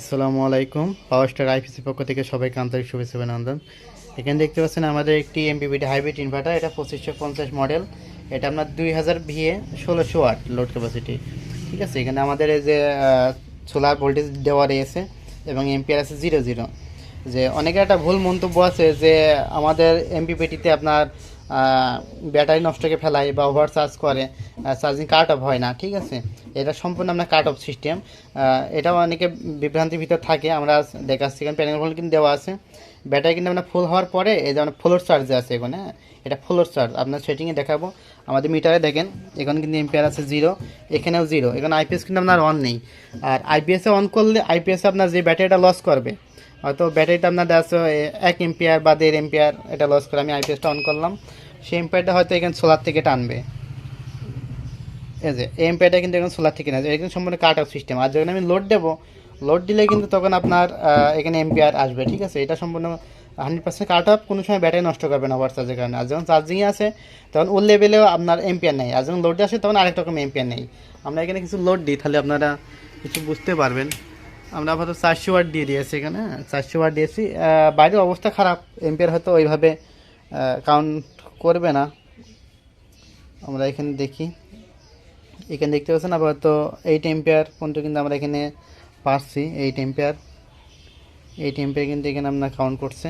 আসসালামু আলাইকুম। পাওয়ার star IPC পক্ষ থেকে সবাইকে আন্তরিক শুভেচ্ছা অভিনন্দন। এখানে দেখতে পাচ্ছেন আমাদের একটি এমপিবিটি হাইব্রিড ইনভার্টার এটা পঁচিশশো পঞ্চাশ মডেল এটা আপনার দুই হাজার ভিএ ষোলোশো ওয়াট লোড ক্যাপাসিটি ঠিক আছে, এখানে আমাদের এই যে সোলার ভোল্টেজ দেওয়া রয়েছে এবং এমপিআর আছে জিরো জিরো যে অনেকের একটা ভুল মন্তব্য আছে যে আমাদের এমপিপিটিতে আপনার ব্যাটারি নষ্টকে ফেলায় বা ওভার চার্জ করে চার্জিং কাট অফ হয় না, ঠিক আছে? এটা সম্পূর্ণ আপনার কাট অফ সিস্টেম এটাও অনেকে বিভ্রান্তির ভিতর থাকে। আমরা দেখাচ্ছি কারণ প্যানেল কিন্তু দেওয়া আছে। ব্যাটারি কিন্তু আপনার ফুল হওয়ার পরে এই যেমন ফ্লোর চার্জে আছে এখানে হ্যাঁ? এটা ফ্লোর চার্জ আপনার সেটিংয়ে দেখাবো। আমাদের মিটারে দেখেন, এখানে কিন্তু এম্পিয়ার আছে জিরো এখানেও জিরো এখানে আইপিএস কিন্তু আপনার অন নেই। আর আইপিএসে অন করলে আইপিএসে আপনার যে ব্যাটারিটা লস করবে হয়তো ব্যাটারিটা আপনার যাচ্ছে এক এম্পিয়ার বা দেড় এম্পিয়ার এটা লস করে আমি আইপিএসটা অন করলাম। সেই এম্পিয়ারটা হয়তো এখানে সোলার থেকে টানবে। এই যে, এই এম্পিয়ারটা কিন্তু এখন সোলার থেকে না কিন্তু সম্পূর্ণ কাট অফ সিস্টেম আর যখন আমি লোড দেবো লোড দিলে কিন্তু তখন আপনার এখানে এম্পিয়ার আসবে, ঠিক আছে? এটা সম্পূর্ণ হান্ড্রেড পার্সেন্ট কাট অফ কোনো সময় ব্যাটারি নষ্ট করবে না ওভার চার্জের কারণে। আর যখন চার্জিংয়ে আছে তখন ওর লেভেলেও আপনার এম্পিয়ার নেই। আর যখন লোডে আসে, তখন আরেক রকম এম্পিয়ার নেই। আমরা এখানে কিছু লোড দিই, তাহলে আপনারা কিছু বুঝতে পারবেন। আমরা আপাতত চারশো ওয়াট দিয়ে দিয়েছি এখানে হ্যাঁ, চারশো ওয়াট দিয়েছি। বাইরের অবস্থা খারাপ এম্পিয়ার হয়তো ওইভাবে কাউন্ট করবে না। আমরা এখানে দেখি। এখানে দেখতে পাচ্ছেন আপাতত এইট এম্পিয়ার পর্যন্ত কিন্তু আমরা এখানে পাচ্ছি এইট এম্পিয়ার এইট এম্পিয়ার কিন্তু এখানে আপনার কাউন্ট করছে।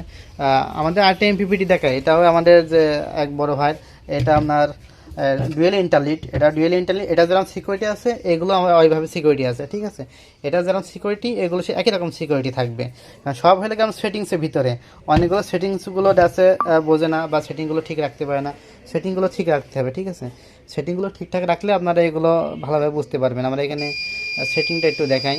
আমাদের আরেকটা এমপিপিটি দেখায় এটাও আমাদের যে এক বড় ভাই এটা আপনার ডুয়েল ইন্টারলিট এটা ডুয়েল ইন্টারলিট এটা যেরকম সিকিউরিটি আছে, এগুলো আমার ওইভাবে সিকিউরিটি আছে, ঠিক আছে? এটা যেরকম সিকিউরিটি এগুলো সে একই রকম সিকিউরিটি থাকবে। কারণ সব হলে কেমন সেটিংসের ভিতরে। অনেকগুলো সেটিংসগুলো আছে বোঝে না বা সেটিংগুলো ঠিক রাখতে পারে না। সেটিংগুলো ঠিক রাখতে হবে, ঠিক আছে? সেটিংগুলো ঠিকঠাক রাখলে আপনারা এগুলো ভালোভাবে বুঝতে পারবেন। আমরা এখানে সেটিংটা একটু দেখাই।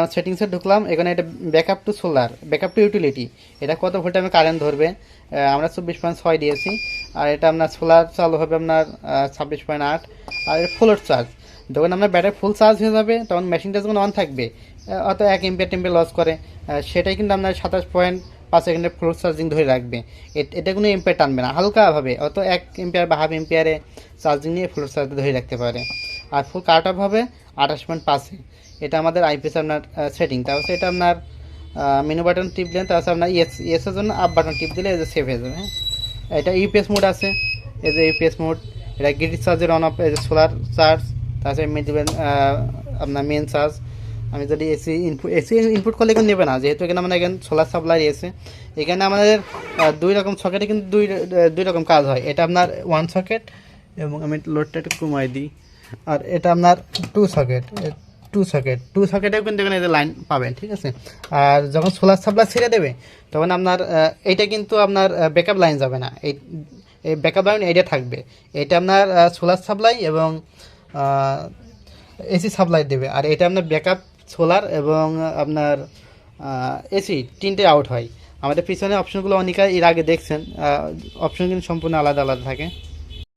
আমার সেটিংসে ঢুকলাম, এখানে এটা backup to solar backup to utility এটা কত ভোল্টে আমি কারেন্ট ধরবে? আমরা চব্বিশ পয়েন্ট ছয় দিয়েছি, আর এটা আপনার সোলার চালু হবে আপনার ছাব্বিশ পয়েন্ট আট, আর এটা ফুলোর চার্জ যখন আপনার ব্যাটারি ফুল চার্জ হয়ে যাবে, তখন মেশিনটা যখন অন থাকবে অত এক এমপিয়ার টেম্পে লস করে সেটাই কিন্তু আপনার সাতাশ পয়েন্ট পাঁচ সেকেন্ডের ফ্লোর চার্জিং ধরে রাখবে। এটা কোনো এম্পিয়ার টানবে না, হালকাভাবে, অত এক এম্পিয়ার বা হাফ এম্পিয়ারে চার্জিং নিয়ে ফ্লোর চার্জ ধরে রাখতে পারে। আর ফুল কাট অফ হবে আঠাশ পয়েন্ট পাঁচে এটা আমাদের আইপিএস আপনার সেটিং তারপর এটা আপনার মেনু বাটন টিপ দিলেন তারপর আপনার ইয়েস ইয়েসের জন্য আপ বাটন টিপ দিলে এই যে সেভ হয়ে যাবে হ্যাঁ? এটা ইউপিএস মোড আছে। এই যে ইউপিএস মোড এটা গ্রিড চার্জের অন অফ এই যে সোলার চার্জ তাছাড়া মেন দিবেন আপনার মেন চার্জ আমি যদি এসি ইনপুট এসি ইনপুট করলে কিন্তু নেবে না, যেহেতু এখানে আমাদের এখানে সোলার সাপ্লাই এসে এখানে আমাদের দুই রকম সকেটে কিন্তু দুই দুই রকম কাজ হয়। এটা আপনার ওয়ান সকেট এবং আমি লোডটা একটু কমাই দিই। আর এটা আপনার two socket two socket two সকেটেও কিন্তু এখানে এই লাইন পাবেন, ঠিক আছে? আর যখন সোলার সাপ্লাই ছেড়ে দেবে, তখন আপনার এইটা কিন্তু আপনার ব্যাকআপ লাইন যাবে না। এই এই ব্যাকআপ লাইন এইটা থাকবে। এটা আপনার সোলার সাপ্লাই এবং এসি সাপ্লাই দেবে। আর এটা আপনার ব্যাকআপ সোলার এবং আপনার এসি তিনটে আউট হয়। আমাদের পিছনে অপশনগুলো অনেকে এর আগে দেখছেন অপশন কিন্তু সম্পূর্ণ আলাদা আলাদা থাকে।